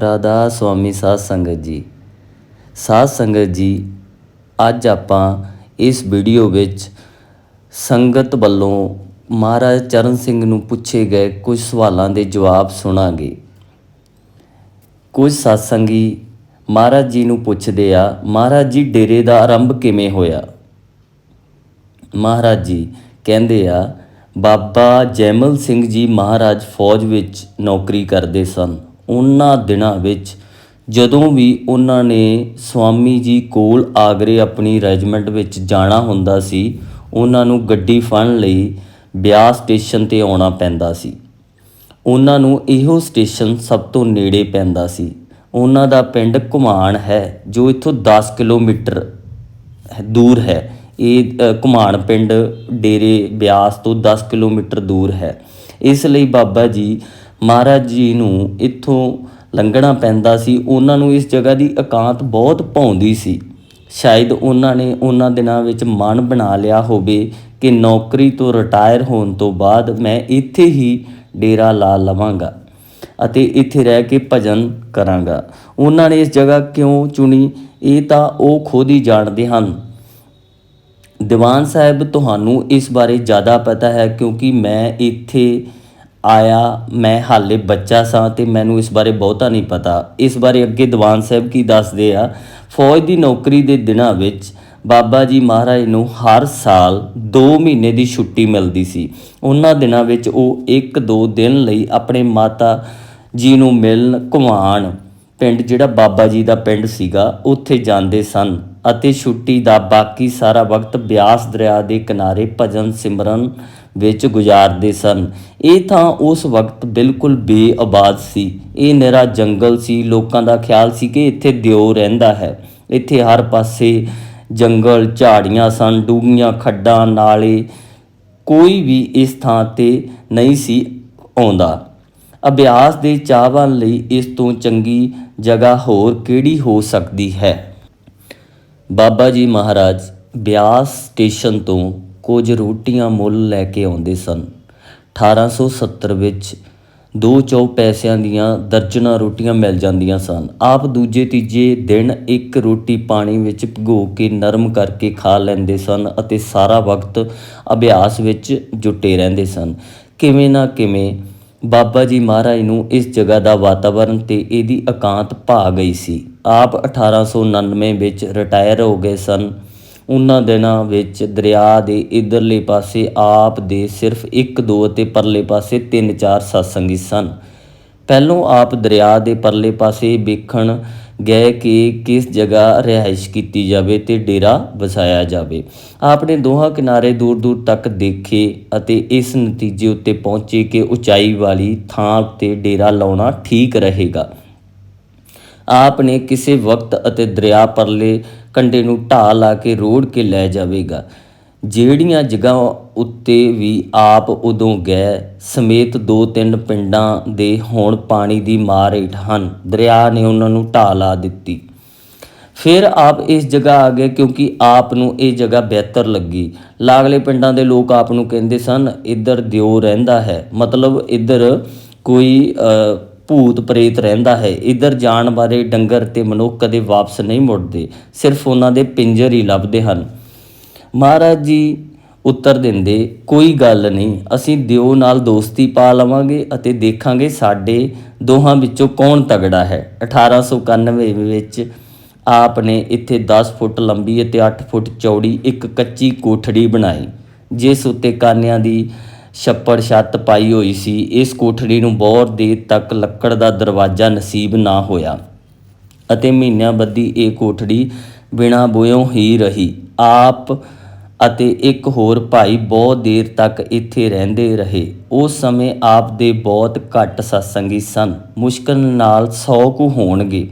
ਰਾਧਾ ਸੁਆਮੀ ਸਾਧ ਸੰਗਤ ਜੀ। ਸਾਧ ਸੰਗਤ ਜੀ, ਅੱਜ ਆਪਾਂ ਇਸ ਵੀਡੀਓ ਵਿੱਚ ਸੰਗਤ ਵੱਲੋਂ ਮਹਾਰਾਜ ਚਰਨ ਸਿੰਘ ਨੂੰ ਪੁੱਛੇ ਗਏ ਕੁਝ ਸਵਾਲਾਂ ਦੇ ਜਵਾਬ ਸੁਣਾਂਗੇ। ਕੁਝ satsੰਗੀ ਮਹਾਰਾਜ ਜੀ ਨੂੰ ਪੁੱਛਦੇ ਆ, ਮਹਾਰਾਜ ਜੀ, ਡੇਰੇ ਦਾ ਆਰੰਭ ਕਿਵੇਂ ਹੋਇਆ? ਮਹਾਰਾਜ ਜੀ ਕਹਿੰਦੇ ਆ, ਬਾਬਾ ਜੈਮਲ ਸਿੰਘ ਜੀ ਮਹਾਰਾਜ ਫੌਜ ਵਿੱਚ ਨੌਕਰੀ ਕਰਦੇ ਸਨ। ਉਹਨਾਂ ਦਿਨਾਂ ਵਿੱਚ ਜਦੋਂ ਵੀ ਉਹਨਾਂ ਨੇ ਸਵਾਮੀ ਜੀ ਕੋਲ ਆਗਰੇ ਆਪਣੀ ਰੈਜੀਮੈਂਟ ਵਿੱਚ ਜਾਣਾ ਹੁੰਦਾ ਸੀ ਉਹਨਾਂ ਨੂੰ ਗੱਡੀ ਫੜਨ ਲਈ ਬਿਆਸ ਸਟੇਸ਼ਨ ਤੇ ਆਉਣਾ ਪੈਂਦਾ ਸੀ। ਉਹਨਾਂ ਨੂੰ ਇਹੋ ਸਟੇਸ਼ਨ ਸਭ ਤੋਂ ਨੇੜੇ ਪੈਂਦਾ ਸੀ। ਉਹਨਾਂ ਦਾ ਪਿੰਡ ਘੁਮਾਣ ਹੈ ਜੋ ਇੱਥੋਂ 10 ਕਿਲੋਮੀਟਰ ਦੂਰ ਹੈ। ਇਹ ਅ, ਘੁਮਾਣ ਪਿੰਡ ਡੇਰੇ ਬਿਆਸ ਤੋਂ 10 ਕਿਲੋਮੀਟਰ ਦੂਰ ਹੈ। ਇਸ ਲਈ ਬਾਬਾ ਜੀ ਮਹਾਰਾਜ ਜੀ ਨੂੰ ਇੱਥੋਂ ਲੰਘਣਾ ਪੈਂਦਾ ਸੀ। ਉਹਨਾਂ ਨੂੰ ਇਸ ਜਗ੍ਹਾ ਦੀ ਇਕਾਂਤ ਬਹੁਤ ਭਾਉਂਦੀ ਸੀ। ਸ਼ਾਇਦ ਉਹਨਾਂ ਨੇ ਉਹਨਾਂ ਦਿਨਾਂ ਵਿੱਚ ਮਨ ਬਣਾ ਲਿਆ ਹੋਵੇ ਕਿ ਨੌਕਰੀ ਤੋਂ ਰਿਟਾਇਰ ਹੋਣ ਤੋਂ ਬਾਅਦ ਮੈਂ ਇੱਥੇ ਹੀ ਡੇਰਾ ਲਾ ਲਵਾਂਗਾ ਅਤੇ ਇੱਥੇ ਰਹਿ ਕੇ ਭਜਨ ਕਰਾਂਗਾ। ਉਹਨਾਂ ਨੇ ਇਸ ਜਗ੍ਹਾ ਕਿਉਂ ਚੁਣੀ? ਇਹ ਤਾਂ ਉਹ ਖੁਦ ਹੀ ਜਾਣਦੇ ਹਨ। ਦੀਵਾਨ ਸਾਹਿਬ, ਤੁਹਾਨੂੰ ਇਸ ਬਾਰੇ ਜ਼ਿਆਦਾ ਪਤਾ ਹੈ ਕਿਉਂਕਿ ਮੈਂ ਇੱਥੇ ਆਇਆ, ਮੈਂ ਹਾਲੇ ਬੱਚਾ ਸਾਂ ਤੇ ਮੈਨੂੰ ਇਸ ਬਾਰੇ ਬਹੁਤਾ ਨਹੀਂ ਪਤਾ। ਇਸ ਬਾਰੇ ਅੱਗੇ ਦੀਵਾਨ ਸਾਹਿਬ ਕੀ ਦੱਸਦੇ ਆ? ਫੌਜ ਦੀ ਨੌਕਰੀ ਦੇ ਦਿਨਾਂ ਵਿੱਚ ਬਾਬਾ ਜੀ ਮਹਾਰਾਜ ਨੂੰ ਹਰ ਸਾਲ 2 ਮਹੀਨੇ ਦੀ ਛੁੱਟੀ ਮਿਲਦੀ ਸੀ। ਉਹਨਾਂ ਦਿਨਾਂ ਵਿੱਚ ਉਹ 1-2 ਦਿਨ ਲਈ ਆਪਣੇ ਮਾਤਾ ਜੀ ਨੂੰ ਮਿਲਣ ਘੁਮਾਣ ਪਿੰਡ, ਜਿਹੜਾ ਬਾਬਾ ਜੀ ਦਾ ਪਿੰਡ ਸੀਗਾ, ਉੱਥੇ ਜਾਂਦੇ ਸਨ। ਅਤੇ ਛੁੱਟੀ ਦਾ ਬਾਕੀ ਸਾਰਾ ਵਕਤ ਬਿਆਸ ਦਰਿਆ ਦੇ ਕਿਨਾਰੇ ਭਜਨ ਸਿਮਰਨ ਵਿੱਚ ਗੁਜ਼ਾਰਦੇ ਸਨ। ਇਹ ਥਾਂ ਉਸ ਵਕਤ ਬਿਲਕੁਲ ਬੇਆਬਾਦ ਸੀ। ਇਹ ਨਿਰਾ ਜੰਗਲ ਸੀ। ਲੋਕਾਂ ਦਾ ਖਿਆਲ ਸੀ ਕਿ ਇੱਥੇ ਦਿਓ ਰਹਿੰਦਾ ਹੈ। ਇੱਥੇ ਹਰ ਪਾਸੇ ਜੰਗਲ ਝਾੜੀਆਂ ਸਨ, ਡੂੰਘੀਆਂ ਖੱਡਾਂ, ਨਾਲੇ ਕੋਈ ਵੀ ਇਸ ਥਾਂ ਤੇ ਨਹੀਂ ਸੀ ਆਉਂਦਾ। ਅਭਿਆਸ ਦੇ ਚਾਹਵਾਨ ਲਈ ਇਸ ਤੋਂ ਚੰਗੀ ਜਗ੍ਹਾ ਹੋਰ ਕਿਹੜੀ ਹੋ ਸਕਦੀ ਹੈ? ਬਾਬਾ ਜੀ ਮਹਾਰਾਜ, ਬਿਆਸ ਸਟੇਸ਼ਨ ਤੋਂ ਕੁਝ ਰੋਟੀਆਂ ਮੁੱਲ ਲੈ ਕੇ ਆਉਂਦੇ ਸਨ। 1870 ਵਿੱਚ ਦੋ ਚੌ ਪੈਸਿਆਂ ਦੀਆਂ ਦਰਜਨਾਂ ਰੋਟੀਆਂ ਮਿਲ ਜਾਂਦੀਆਂ ਸਨ। ਆਪ ਦੂਜੇ ਤੀਜੇ ਦਿਨ ਇੱਕ ਰੋਟੀ ਪਾਣੀ ਵਿੱਚ ਭਿਗੋ ਕੇ ਨਰਮ ਕਰਕੇ ਖਾ ਲੈਂਦੇ ਸਨ ਅਤੇ ਸਾਰਾ ਵਕਤ ਅਭਿਆਸ ਵਿੱਚ ਜੁਟੇ ਰਹਿੰਦੇ ਸਨ। ਕਿਵੇਂ ਨਾ ਕਿਵੇਂ ਬਾਬਾ ਜੀ ਮਹਾਰਾਜ ਨੂੰ ਇਸ ਜਗ੍ਹਾ ਦਾ ਵਾਤਾਵਰਣ ਤੇ ਇਹਦੀ ਇਕਾਂਤ ਭਾ ਗਈ ਸੀ। ਆਪ 1899 ਵਿੱਚ ਰਿਟਾਇਰ ਹੋ ਗਏ ਸਨ। ਉਹਨਾਂ ਦਿਨਾਂ ਵਿੱਚ ਦਰਿਆ ਦੇ ਇਧਰਲੇ ਪਾਸੇ ਆਪ ਦੇ ਸਿਰਫ 1-2 ਅਤੇ ਪਰਲੇ ਪਾਸੇ 3-4 ਸਤਸੰਗੀ ਸਨ। ਪਹਿਲੋਂ ਆਪ ਦਰਿਆ ਦੇ ਪਰਲੇ ਪਾਸੇ ਵੇਖਣ ਗਏ ਕਿ ਕਿਸ ਜਗ੍ਹਾ ਰਿਹਾਇਸ਼ ਕੀਤੀ ਜਾਵੇ ਤੇ ਡੇਰਾ ਵਸਾਇਆ ਜਾਵੇ। ਆਪ ਨੇ ਦੋਹਾਂ ਕਿਨਾਰੇ ਦੂਰ ਦੂਰ ਤੱਕ ਦੇਖੇ ਅਤੇ ਇਸ ਨਤੀਜੇ ਉੱਤੇ ਪਹੁੰਚੇ ਕਿ ਉਚਾਈ ਵਾਲੀ ਥਾਂ ਉੱਤੇ ਡੇਰਾ ਲਾਉਣਾ ਠੀਕ ਰਹੇਗਾ। ਆਪ ਨੇ ਕਿਸੇ ਵਕਤ ਅਤੇ ਦਰਿਆ ਪਰਲੇ ਕੰਢੇ ਨੂੰ ਢਾਹ ਲਾ ਕੇ ਰੋੜ ਕੇ ਲੈ ਜਾਵੇਗਾ। ਜਿਹੜੀਆਂ ਜਗ੍ਹਾ ਉੱਤੇ ਵੀ ਆਪ ਉਦੋਂ ਗਏ, ਸਮੇਤ ਦੋ ਤਿੰਨ ਪਿੰਡਾਂ ਦੇ ਹੁਣ ਪਾਣੀ ਦੀ ਮਾਰ ਹੇਠ ਹਨ। ਦਰਿਆ ਨੇ ਉਹਨਾਂ ਨੂੰ ਢਾਹ ਲਾ ਦਿੱਤੀ। ਫਿਰ ਆਪ ਇਸ ਜਗ੍ਹਾ ਆ ਗਏ ਕਿਉਂਕਿ ਆਪ ਨੂੰ ਇਹ ਜਗ੍ਹਾ ਬਿਹਤਰ ਲੱਗੀ। ਲਾਗਲੇ ਪਿੰਡਾਂ ਦੇ ਲੋਕ ਆਪ ਨੂੰ ਕਹਿੰਦੇ ਸਨ, ਇੱਧਰ ਦਿਓ ਰਹਿੰਦਾ ਹੈ। ਮਤਲਬ ਇੱਧਰ ਕੋਈ ਭੂਤ ਪ੍ਰੇਤ ਰਹਿੰਦਾ ਹੈ। ਇੱਧਰ ਜਾਣ ਬਾਰੇ ਡੰਗਰ ਤੇ ਮਨੁੱਖ ਕਦੇ ਵਾਪਸ ਨਹੀਂ ਮੁੜਦੇ, ਸਿਰਫ ਉਹਨਾਂ ਦੇ ਪਿੰਜਰ ਹੀ ਲੱਭਦੇ ਹਨ। ਮਹਾਰਾਜ ਜੀ, ਉੱਤਰ ਦਿੰਦੇ, ਕੋਈ ਗੱਲ ਨਹੀਂ, ਅਸੀਂ ਦਿਓ ਨਾਲ ਦੋਸਤੀ ਪਾ ਲਵਾਂਗੇ ਅਤੇ ਦੇਖਾਂਗੇ ਸਾਡੇ ਦੋਹਾਂ ਵਿੱਚੋਂ ਕੌਣ ਤਗੜਾ ਹੈ। 1891 ਵਿੱਚ ਆਪ ਨੇ ਇੱਥੇ 10 ਫੁੱਟ ਲੰਬੀ ਅਤੇ 8 ਫੁੱਟ ਚੌੜੀ ਇੱਕ ਕੱਚੀ ਕੋਠੜੀ ਬਣਾਈ, ਜਿਸ ਉੱਤੇ ਕਾਨਿਆਂ ਦੀ ਛੱਪੜ ਛੱਤ ਪਾਈ ਹੋਈ ਸੀ। ਇਸ ਕੋਠੜੀ ਨੂੰ ਬਹੁਤ ਦੇਰ ਤੱਕ ਲੱਕੜ ਦਾ ਦਰਵਾਜ਼ਾ ਨਸੀਬ ਨਾ ਹੋਇਆ ਅਤੇ ਮਹੀਨਿਆਂ ਬੱਧੀ ਇਹ ਕੋਠੜੀ ਬਿਨਾਂ ਬੋਇਓ ਹੀ ਰਹੀ। ਆਪ ਅਤੇ ਇੱਕ ਹੋਰ ਭਾਈ ਬਹੁਤ ਦੇਰ ਤੱਕ ਇੱਥੇ ਰਹਿੰਦੇ ਰਹੇ। ਉਸ ਸਮੇਂ ਆਪ ਦੇ ਬਹੁਤ ਘੱਟ ਸਤਸੰਗੀ ਸਨ। ਮੁਸ਼ਕਲ ਨਾਲ 100 ਕੁ ਹੋਣਗੇ।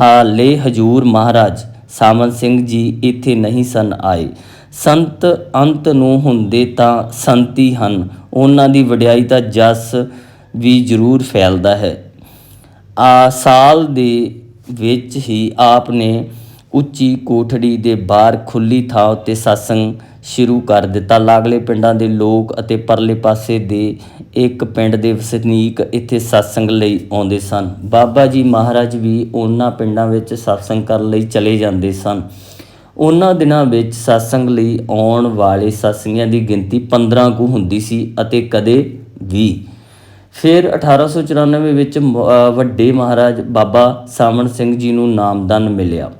ਹਾਲੇ ਹਜੂਰ ਮਹਾਰਾਜ ਸਾਮਨ ਸਿੰਘ ਜੀ ਇੱਥੇ ਨਹੀਂ ਸਨ ਆਏ। ਸੰਤ ਅੰਤ ਨੂੰ ਹੁੰਦੇ ਤਾਂ ਸੰਤੀ ਹਨ। ਉਹਨਾਂ ਦੀ ਵਡਿਆਈ ਤਾਂ ਜਸ ਵੀ ਜ਼ਰੂਰ ਫੈਲਦਾ ਹੈ। ਆ ਸਾਲ ਦੇ ਵਿੱਚ ਹੀ ਆਪ ਨੇ ਉੱਚੀ ਕੋਠੜੀ ਦੇ ਬਾਹਰ ਖੁੱਲੀ ਥਾਂ ਉੱਤੇ satsang ਸ਼ੁਰੂ ਕਰ ਦਿੱਤਾ। ਲਾਗਲੇ ਪਿੰਡਾਂ ਦੇ ਲੋਕ ਅਤੇ ਪਰਲੇ ਪਾਸੇ ਦੇ ਇੱਕ ਪਿੰਡ ਦੇ ਵਸਨੀਕ ਇੱਥੇ satsang ਲਈ ਆਉਂਦੇ ਸਨ। ਬਾਬਾ ਜੀ ਮਹਾਰਾਜ ਵੀ ਉਹਨਾਂ ਪਿੰਡਾਂ ਵਿੱਚ satsang ਕਰਨ ਲਈ ਚਲੇ ਜਾਂਦੇ ਸਨ। ਉਹਨਾਂ ਦਿਨਾਂ ਵਿੱਚ satsang ਲਈ ਆਉਣ ਵਾਲੇ ਸਾਸੀਆਂ ਦੀ ਗਿਣਤੀ 15 ਕੁ ਹੁੰਦੀ ਸੀ ਅਤੇ ਕਦੇ 20 ਫਿਰ 1894 ਵਿੱਚ ਮ- ਵੱਡੇ ਮਹਾਰਾਜ ਬਾਬਾ ਸਾਮਣ ਸਿੰਘ ਜੀ ਨੂੰ ਨਾਮਦਾਨ ਮਿਲਿਆ।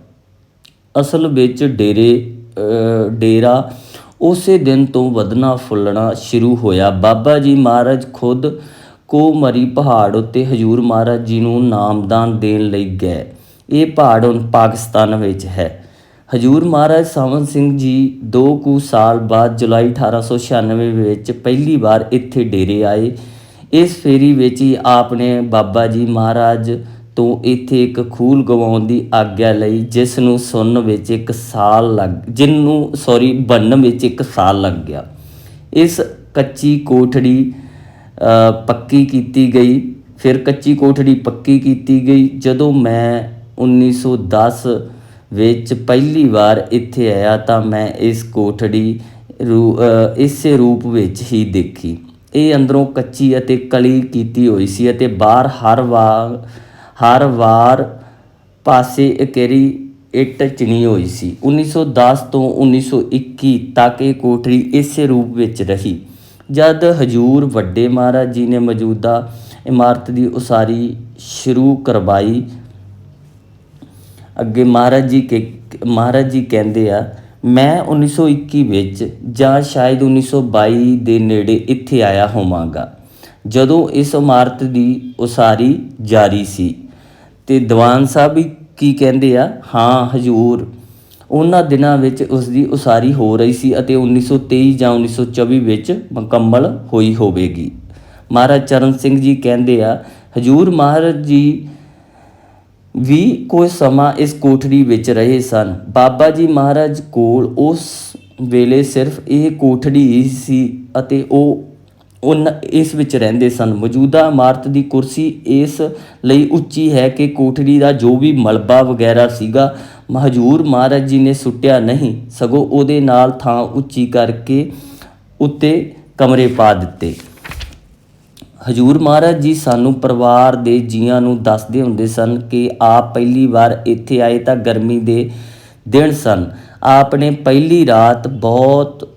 ਅਸਲ ਵਿੱਚ ਡੇਰੇ ਡੇਰਾ ਉਸੇ ਦਿਨ ਤੋਂ ਵਧਣਾ ਫੁੱਲਣਾ ਸ਼ੁਰੂ ਹੋਇਆ। ਬਾਬਾ ਜੀ ਮਹਾਰਾਜ ਖੁਦ ਕੋਮਰੀ ਪਹਾੜ ਉੱਤੇ ਹਜੂਰ ਮਹਾਰਾਜ ਜੀ ਨੂੰ ਨਾਮਦਾਨ ਦੇਣ ਲਈ ਗਏ। ਇਹ ਪਹਾੜ ਹੁਣ ਪਾਕਿਸਤਾਨ ਵਿੱਚ ਹੈ। ਹਜੂਰ ਮਹਾਰਾਜ ਸਾਵਨ ਸਿੰਘ ਜੀ ਦੋ ਕੁ ਸਾਲ ਬਾਅਦ ਜੁਲਾਈ 1896 ਵਿੱਚ ਪਹਿਲੀ ਵਾਰ ਇੱਥੇ ਡੇਰੇ ਆਏ। ਇਸ ਫੇਰੀ ਵਿੱਚ ਹੀ ਆਪ ਨੇ ਬਾਬਾ ਜੀ ਮਹਾਰਾਜ ਤੋਂ ਇੱਥੇ ਇੱਕ ਖੂਲ ਗਵਾਉਣ ਦੀ ਆਗਿਆ ਲਈ ਜਿਸ ਨੂੰ ਸੁਣਨ ਵਿੱਚ ਇੱਕ ਸਾਲ ਲੱਗ ਜਿਹਨੂੰ ਸੌਰੀ ਬਣਨ ਵਿੱਚ ਇੱਕ ਸਾਲ ਲੱਗ ਗਿਆ। ਇਸ ਕੱਚੀ ਕੋਠੜੀ ਪੱਕੀ ਕੀਤੀ ਗਈ। ਫਿਰ ਕੱਚੀ ਕੋਠੜੀ ਪੱਕੀ ਕੀਤੀ ਗਈ। ਜਦੋਂ ਮੈਂ 1910 ਵਿੱਚ ਪਹਿਲੀ ਵਾਰ ਇੱਥੇ ਆਇਆ ਤਾਂ ਮੈਂ ਇਸ ਕੋਠੜੀ ਰੂ- ਇਸੇ ਰੂਪ ਵਿੱਚ ਹੀ ਦੇਖੀ। ਇਹ ਅੰਦਰੋਂ ਕੱਚੀ ਅਤੇ ਕਲੀ ਕੀਤੀ ਹੋਈ ਸੀ ਅਤੇ ਬਾਹਰ ਹਰ ਵਾਰ ਹਰ ਵਾਰ ਪਾਸੇ ਇਕੇਰੀ ਇੱਟ ਚਿਣੀ ਹੋਈ ਸੀ। 1910 ਤੋਂ 1921 ਤੱਕ ਇਹ ਕੋਠੜੀ ਇਸੇ ਰੂਪ ਵਿੱਚ ਰਹੀ। ਜਦ ਹਜੂਰ ਵੱਡੇ ਮਹਾਰਾਜ ਜੀ ਨੇ ਮੌਜੂਦਾ ਇਮਾਰਤ ਦੀ ਉਸਾਰੀ ਸ਼ੁਰੂ ਕਰਵਾਈ, ਅੱਗੇ ਮਹਾਰਾਜ ਜੀ ਕੇ, ਮਹਾਰਾਜ ਜੀ ਕਹਿੰਦੇ ਆ, ਮੈਂ 1921 ਵਿੱਚ ਜਾਂ ਸ਼ਾਇਦ 1922 ਦੇ ਨੇੜੇ ਇੱਥੇ ਆਇਆ ਹੋਵਾਂਗਾ। ਜਦੋਂ ਇਸ ਇਮਾਰਤ ਦੀ ਉਸਾਰੀ ਜਾਰੀ ਸੀ। ਤੇ ਦੀਵਾਨ ਸਾਹਿਬ ਵੀ ਕੀ ਕਹਿੰਦੇ ਆ? ਹਾਂ, ਹਜੂਰ। ਉਹਨਾਂ ਦਿਨਾਂ ਵਿੱਚ ਉਸ ਦੀ ਉਸਾਰੀ ਹੋ ਰਹੀ ਸੀ ਅਤੇ 1923 ਜਾਂ 1924 ਵਿੱਚ ਮੁਕੰਮਲ ਹੋਈ ਹੋਵੇਗੀ। ਮਹਾਰਾਜ ਚਰਨ ਸਿੰਘ ਜੀ ਕਹਿੰਦੇ ਆ, ਹਜੂਰ ਮਹਾਰਾਜ ਜੀ ਵੀ ਕੋਈ ਸਮਾਂ ਇਸ ਕੋਠੜੀ ਵਿੱਚ ਰਹੇ ਸਨ। ਬਾਬਾ ਜੀ ਮਹਾਰਾਜ ਕੋਲ ਉਸ ਵੇਲੇ ਸਿਰਫ ਇਹ ਕੋਠੜੀ ਹੀ ਸੀ ਅਤੇ ਉਹ ਉਨ ਇਸ ਵਿੱਚ ਰਹਿੰਦੇ ਸਨ। ਮੌਜੂਦਾ ਇਮਾਰਤ ਦੀ ਕੁਰਸੀ ਇਸ ਲਈ ਉੱਚੀ ਹੈ ਕਿ ਕੋਠੜੀ ਦਾ ਜੋ ਵੀ ਮਲਬਾ ਵਗੈਰਾ ਸੀਗਾ ਹਜੂਰ ਮਹਾਰਾਜ ਜੀ ਨੇ ਸੁੱਟਿਆ ਨਹੀਂ। ਸਗੋਂ ਉਹਦੇ ਨਾਲ ਥਾਂ ਉੱਚੀ ਕਰਕੇ ਉੱਤੇ ਕਮਰੇ ਪਾ ਦਿੱਤੇ। ਹਜੂਰ ਮਹਾਰਾਜ ਜੀ ਸਾਨੂੰ ਪਰਿਵਾਰ ਦੇ ਜੀਆਂ ਨੂੰ ਦੱਸਦੇ ਹੁੰਦੇ ਸਨ ਕਿ ਆਪ ਪਹਿਲੀ ਵਾਰ ਇੱਥੇ ਆਏ ਤਾਂ ਗਰਮੀ ਦੇ ਦਿਨ ਸਨ। ਆਪ ਨੇ ਪਹਿਲੀ ਰਾਤ ਬਹੁਤ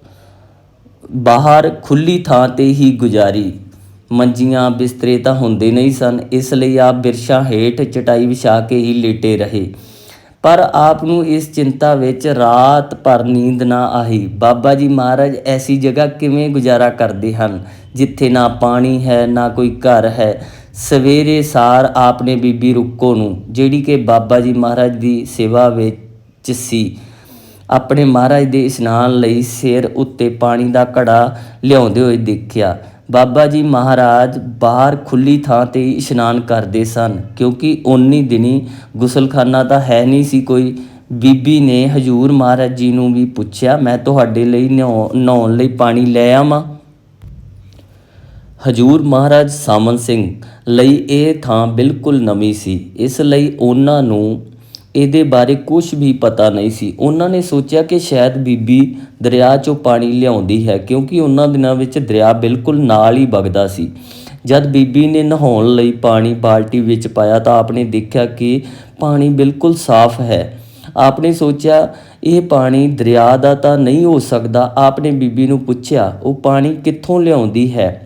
ਬਾਹਰ ਖੁੱਲੀ ਥਾਂ ਤੇ ਹੀ ਗੁਜ਼ਾਰੀ। ਮੰਜੀਆਂ ਬਿਸਤਰੇ ਤਾਂ ਹੁੰਦੇ ਨਹੀਂ ਸਨ, ਇਸ ਲਈ ਆਪ ਬਿਰਸ਼ਾਂ ਹੇਠ ਚਟਾਈ ਵਿਛਾ ਕੇ ਹੀ ਲੇਟੇ ਰਹੇ। ਪਰ ਆਪ ਨੂੰ ਇਸ ਚਿੰਤਾ ਵਿੱਚ ਰਾਤ ਭਰ ਨੀਂਦ ਨਾ ਆਹੀ ਬਾਬਾ ਜੀ ਮਹਾਰਾਜ, ਐਸੀ ਜਗ੍ਹਾ ਕਿਵੇਂ ਗੁਜ਼ਾਰਾ ਕਰਦੇ ਹਨ, ਜਿੱਥੇ ਨਾ ਪਾਣੀ ਹੈ, ਨਾ ਕੋਈ ਘਰ ਹੈ? ਸਵੇਰੇ ਸਾਰ ਆਪ ਨੇ ਬੀਬੀ ਰੁੱਕੋ ਨੂੰ, ਜਿਹੜੀ ਕਿ ਬਾਬਾ ਜੀ ਮਹਾਰਾਜ ਦੀ ਸੇਵਾ ਵਿੱਚ ਸੀ। ਆਪਣੇ ਮਹਾਰਾਜ ਦੇ ਇਸ਼ਨਾਨ ਲਈ ਸਿਰ ਉੱਤੇ ਪਾਣੀ ਦਾ ਘੜਾ ਲਿਆਉਂਦੇ ਹੋਏ ਦੇਖਿਆ। ਬਾਬਾ ਜੀ ਮਹਾਰਾਜ ਬਾਹਰ ਖੁੱਲੀ ਥਾਂ ਤੇ ਇਸ਼ਨਾਨ ਕਰਦੇ ਸਨ, ਕਿਉਂਕਿ ਓਨੀ ਦਿਨੀ ਗੁਸਲਖਾਨਾ ਤਾਂ ਹੈ ਨਹੀਂ ਸੀ ਕੋਈ। ਬੀਬੀ ਨੇ ਹਜੂਰ ਮਹਾਰਾਜ ਜੀ ਨੂੰ ਵੀ ਪੁੱਛਿਆ, ਮੈਂ ਤੁਹਾਡੇ ਲਈ ਨਹਾਉ- ਨਹਾਉਣ ਲਈ ਪਾਣੀ ਲੈ ਆਵਾਂ? ਹਜੂਰ ਮਹਾਰਾਜ ਸਾਮਨ ਸਿੰਘ ਲਈ ਇਹ ਥਾਂ ਬਿਲਕੁਲ ਨਵੀਂ ਸੀ। ਇਸ ਲਈ ਉਹਨਾਂ ਨੂੰ ਇਹਦੇ ਬਾਰੇ ਕੁਝ ਵੀ ਪਤਾ ਨਹੀਂ ਸੀ। ਉਹਨਾਂ ਨੇ ਸੋਚਿਆ ਕਿ ਸ਼ਾਇਦ ਬੀਬੀ ਦਰਿਆ 'ਚੋਂ ਪਾਣੀ ਲਿਆਉਂਦੀ ਹੈ, ਕਿਉਂਕਿ ਉਹਨਾਂ ਦਿਨਾਂ ਵਿੱਚ ਦਰਿਆ ਬਿਲਕੁਲ ਨਾਲ ਹੀ ਵਗਦਾ ਸੀ। ਜਦ ਬੀਬੀ ਨੇ ਨਹਾਉਣ ਲਈ ਪਾਣੀ ਬਾਲਟੀ ਵਿੱਚ ਪਾਇਆ ਤਾਂ ਆਪਨੇ ਦੇਖਿਆ ਕਿ ਪਾਣੀ ਬਿਲਕੁਲ ਸਾਫ਼ ਹੈ। ਆਪਨੇ ਸੋਚਿਆ, ਇਹ ਪਾਣੀ ਦਰਿਆ ਦਾ ਤਾਂ ਨਹੀਂ ਹੋ ਸਕਦਾ। ਆਪਨੇ ਬੀਬੀ ਨੂੰ ਪੁੱਛਿਆ, ਉਹ ਪਾਣੀ ਕਿੱਥੋਂ ਲਿਆਉਂਦੀ ਹੈ?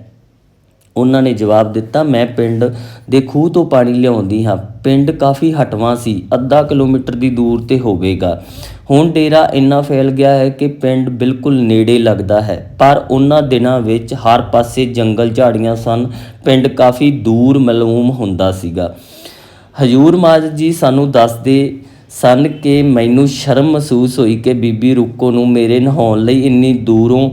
ਉਹਨਾਂ ਨੇ ਜਵਾਬ ਦਿੱਤਾ, ਮੈਂ ਪਿੰਡ ਦੇ ਖੂਹ ਤੋਂ ਪਾਣੀ ਲਿਆਉਂਦੀ ਹਾਂ। ਪਿੰਡ ਕਾਫੀ ਹਟਵਾਂ ਸੀ, ਅੱਧਾ ਕਿਲੋਮੀਟਰ ਦੀ ਦੂਰ ਤੇ ਹੋਵੇਗਾ। ਹੁਣ ਡੇਰਾ ਇੰਨਾ ਫੈਲ ਗਿਆ ਹੈ ਕਿ ਪਿੰਡ ਬਿਲਕੁਲ ਨੇੜੇ ਲੱਗਦਾ ਹੈ। ਪਰ ਉਹਨਾਂ ਦਿਨਾਂ ਵਿੱਚ ਹਰ ਪਾਸੇ ਜੰਗਲ ਝਾੜੀਆਂ ਸਨ। ਪਿੰਡ ਕਾਫੀ ਦੂਰ ਮਲੂਮ ਹੁੰਦਾ ਸੀਗਾ। ਹਜੂਰ ਮਾਜਦ ਜੀ ਸਾਨੂੰ ਦੱਸਦੇ ਸਨ ਕਿ ਮੈਨੂੰ ਸ਼ਰਮ ਮਹਿਸੂਸ ਹੋਈ ਕਿ ਬੀਬੀ ਰੁੱਕੋ ਨੂੰ ਮੇਰੇ ਨਹਾਉਣ ਲਈ ਇੰਨੀ ਦੂਰੋਂ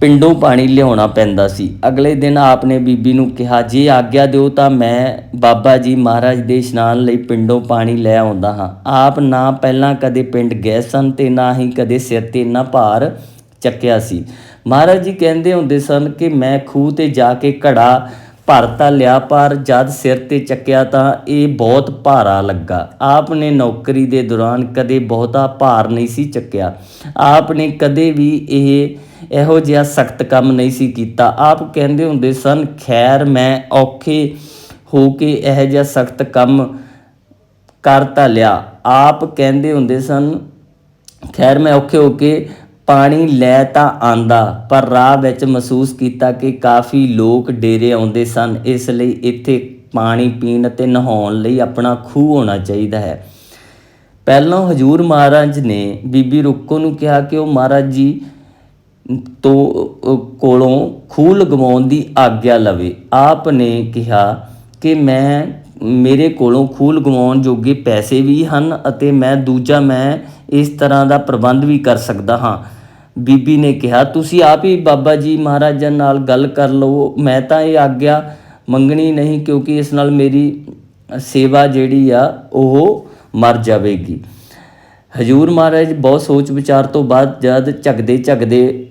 ਪਿੰਡੋਂ ਪਾਣੀ ਲਿਆਉਣਾ ਪੈਂਦਾ ਸੀ। ਅਗਲੇ ਦਿਨ ਆਪ ਨੇ ਬੀਬੀ ਨੂੰ ਕਿਹਾ, ਜੇ ਆਗਿਆ ਦਿਓ ਤਾਂ ਮੈਂ ਬਾਬਾ ਜੀ ਮਹਾਰਾਜ ਦੇ ਇਸ਼ਨਾਨ ਲਈ ਪਿੰਡੋਂ ਪਾਣੀ ਲੈ ਆਉਂਦਾ ਹਾਂ। ਆਪ ਨਾ ਪਹਿਲਾਂ ਕਦੇ ਪਿੰਡ ਗਏ ਸਨ ਤੇ ਨਾ ਹੀ ਕਦੇ ਸਿਰ ਤੇ ਇੰਨਾ ਭਾਰ ਚੱਕਿਆ ਸੀ। ਮਹਾਰਾਜ ਜੀ ਕਹਿੰਦੇ ਹੁੰਦੇ ਸਨ ਕਿ ਮੈਂ ਖੂਹ ਤੇ ਜਾ ਕੇ ਘੜਾ ਭਰਤਾ ਲਿਆ, ਪਰ ਜਦ ਸਿਰ ਤੇ ਚੱਕਿਆ ਤਾਂ ਇਹ ਬਹੁਤ ਭਾਰਾ ਲੱਗਾ। ਆਪ ਨੇ ਨੌਕਰੀ ਦੇ ਦੌਰਾਨ ਕਦੇ ਬਹੁਤਾ ਭਾਰ ਨਹੀਂ ਸੀ ਚੱਕਿਆ। ਆਪ ਨੇ ਕਦੇ ਵੀ ਇਹ ਇਹੋ ਜਿਹਾ ਸਖਤ ਕੰਮ ਨਹੀਂ ਸੀ ਕੀਤਾ। ਆਪ ਕਹਿੰਦੇ ਹੁੰਦੇ ਸਨ, ਖੈਰ, ਮੈਂ ਔਖੇ ਹੋ ਕੇ ਇਹੋ ਜਿਹਾ ਸਖਤ ਕੰਮ ਕਰ ਤਾਂ ਲਿਆ। ਆਪ ਕਹਿੰਦੇ ਹੁੰਦੇ ਸਨ, ਖੈਰ, ਮੈਂ ਔਖੇ ਹੋ ਕੇ ਪਾਣੀ ਲੈ ਤਾਂ ਆਂਦਾ, ਪਰ ਰਾਹ ਵਿੱਚ ਮਹਿਸੂਸ ਕੀਤਾ ਕਿ ਕਾਫੀ ਲੋਕ ਡੇਰੇ ਆਉਂਦੇ ਸਨ। ਇਸ ਲਈ ਇੱਥੇ ਪਾਣੀ ਪੀਣ ਅਤੇ ਨਹਾਉਣ ਲਈ ਆਪਣਾ ਖੂਹ ਹੋਣਾ ਚਾਹੀਦਾ ਹੈ। ਪਹਿਲਾਂ ਹਜੂਰ ਮਹਾਰਾਜ ਨੇ ਬੀਬੀ ਰੁੱਕੋ ਨੂੰ ਕਿਹਾ ਕਿ ਉਹ ਮਹਾਰਾਜ ਜੀ ਤੋਂ ਕੋਲੋਂ ਖੂਹ ਲਗਵਾਉਣ ਦੀ ਆਗਿਆ ਲਵੇ। ਆਪ ਨੇ ਕਿਹਾ ਕਿ ਮੈਂ, ਮੇਰੇ ਕੋਲੋਂ ਖੂਹ ਲਗਵਾਉਣ ਜੋਗੇ ਪੈਸੇ ਵੀ ਹਨ ਅਤੇ ਮੈਂ ਦੂਜਾ, ਮੈਂ ਇਸ ਤਰ੍ਹਾਂ ਦਾ ਪ੍ਰਬੰਧ ਵੀ ਕਰ ਸਕਦਾ ਹਾਂ। ਬੀਬੀ ਨੇ ਕਿਹਾ, ਤੁਸੀਂ ਆਪ ਹੀ ਬਾਬਾ ਜੀ ਮਹਾਰਾਜਾਂ ਨਾਲ ਗੱਲ ਕਰ ਲਓ ਮੈਂ ਤਾਂ ਇਹ ਆਗਿਆ ਮੰਗਣੀ ਨਹੀਂ ਕਿਉਂਕਿ ਇਸ ਨਾਲ ਮੇਰੀ ਸੇਵਾ ਜਿਹੜੀ ਆ, ਉਹ ਮਰ ਜਾਵੇਗੀ। ਹਜੂਰ ਮਹਾਰਾਜ ਬਹੁਤ ਸੋਚ ਵਿਚਾਰ ਤੋਂ ਬਾਅਦ ਜਦ ਝਗਦੇ ਝਗਦੇ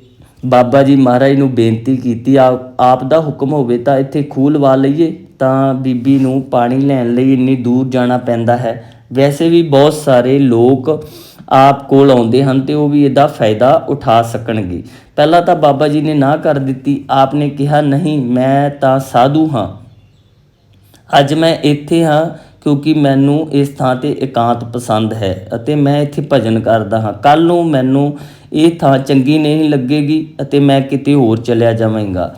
ਬਾਬਾ ਜੀ ਮਹਾਰਾਜ ਨੂੰ ਬੇਨਤੀ ਕੀਤੀ ਆ- ਆਪ ਦਾ ਹੁਕਮ ਹੋਵੇ ਤਾਂ ਇੱਥੇ ਖੂਹ ਲਵਾ ਲਈਏ, ਤਾਂ ਬੀਬੀ ਨੂੰ ਪਾਣੀ ਲੈਣ ਲਈ ਇੰਨੀ ਦੂਰ ਜਾਣਾ ਪੈਂਦਾ ਹੈ। ਵੈਸੇ ਵੀ ਬਹੁਤ ਸਾਰੇ ਲੋਕ ਆਪ ਕੋਲ ਆਉਂਦੇ ਹਨ ਤੇ ਉਹ ਵੀ ਇਹਦਾ ਫਾਇਦਾ ਉਠਾ ਸਕਣਗੇ। ਪਹਿਲਾਂ ਤਾਂ ਬਾਬਾ ਜੀ ਨੇ ਨਾ ਕਰ ਦਿੱਤੀ, ਆਪ ਨੇ ਕਿਹਾ, ਨਹੀਂ, ਮੈਂ ਤਾਂ ਸਾਧੂ ਹਾਂ। ਅੱਜ ਮੈਂ ਇੱਥੇ ਹਾਂ ਕਿਉਂਕਿ ਮੈਨੂੰ ਇਸ ਥਾਂ ਤੇ ਇਕਾਂਤ ਪਸੰਦ ਹੈ ਅਤੇ ਮੈਂ ਇੱਥੇ ਭਜਨ ਕਰਦਾ ਹਾਂ। ਕੱਲ ਨੂੰ ਮੈਨੂੰ ਇਹ ਥਾਂ ਚੰਗੀ ਨਹੀਂ ਲੱਗੇਗੀ ਅਤੇ ਮੈਂ ਕਿਤੇ ਹੋਰ ਚਲਿਆ ਜਾਵਾਂਗਾ।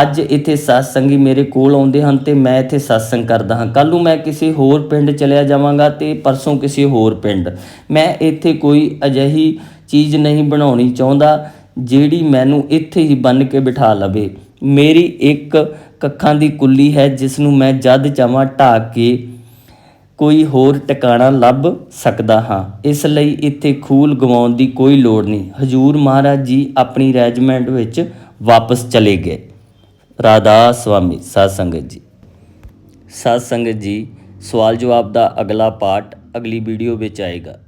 ਅੱਜ ਇੱਥੇ ਸਤਸੰਗੀ ਮੇਰੇ ਕੋਲ ਆਉਂਦੇ ਹਨ ਤੇ ਮੈਂ ਇੱਥੇ ਸਤਸੰਗ ਕਰਦਾ ਹਾਂ। ਕੱਲ ਨੂੰ ਮੈਂ ਕਿਸੇ ਹੋਰ ਪਿੰਡ ਚਲਿਆ ਜਾਵਾਂਗਾ ਤੇ ਪਰਸੋਂ ਕਿਸੇ ਹੋਰ ਪਿੰਡ। ਮੈਂ ਇੱਥੇ ਕੋਈ ਅਜਿਹੀ ਚੀਜ਼ ਨਹੀਂ ਬਣਾਉਣੀ ਚਾਹੁੰਦਾ ਜਿਹੜੀ ਮੈਨੂੰ ਇੱਥੇ ਹੀ ਬੰਨ ਕੇ ਬਿਠਾ ਲਵੇ। ਮੇਰੀ ਇੱਕ ਕੱਖਾਂ ਦੀ ਕੁੱਲੀ ਹੈ ਜਿਸ ਨੂੰ ਮੈਂ ਜਦ ਚਾਹਾਂ ਢਾਹ ਕੇ ਕੋਈ ਹੋਰ ਟਿਕਾਣਾ ਲੱਭ ਸਕਦਾ ਹਾਂ। ਇਸ ਲਈ ਇੱਥੇ ਖੂਲ ਗਵਾਉਣ ਦੀ ਕੋਈ ਲੋੜ ਨਹੀਂ। ਹਜੂਰ ਮਹਾਰਾਜ ਜੀ ਆਪਣੀ ਰੈਜੀਮੈਂਟ ਵਿੱਚ ਵਾਪਸ ਚਲੇ ਗਏ। ਰਾਧਾ ਸੁਆਮੀ, ਸਾਧ ਸੰਗਤ ਜੀ। ਸਾਧ ਸੰਗਤ ਜੀ ਸਵਾਲ ਜਵਾਬ ਦਾ ਅਗਲਾ ਪਾਠ ਅਗਲੀ ਵੀਡੀਓ ਵਿੱਚ ਆਏਗਾ।